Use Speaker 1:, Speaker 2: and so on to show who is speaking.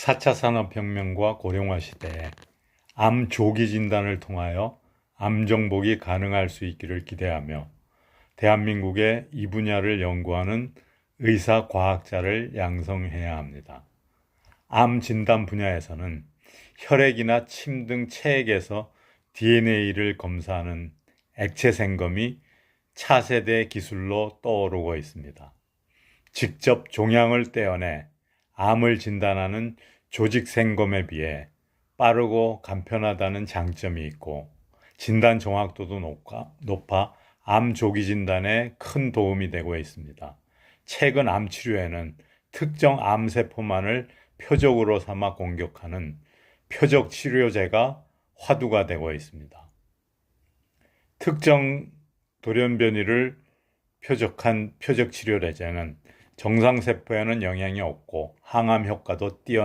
Speaker 1: 4차 산업혁명과 고령화 시대에 암 조기 진단을 통하여 암 정복이 가능할 수 있기를 기대하며 대한민국의 이 분야를 연구하는 의사 과학자를 양성해야 합니다. 암 진단 분야에서는 혈액이나 침 등 체액에서 DNA를 검사하는 액체 생검이 차세대 기술로 떠오르고 있습니다. 직접 종양을 떼어내 암을 진단하는 조직 생검에 비해 빠르고 간편하다는 장점이 있고 진단 정확도도 높아, 높아 암 조기 진단에 큰 도움이 되고 있습니다. 최근 암 치료에는 특정 암세포만을 표적으로 삼아 공격하는 표적 치료제가 화두가 되고 있습니다. 특정 돌연변이를 표적한 표적 치료제는 정상세포에는 영향이 없고 항암 효과도 뛰어납니다.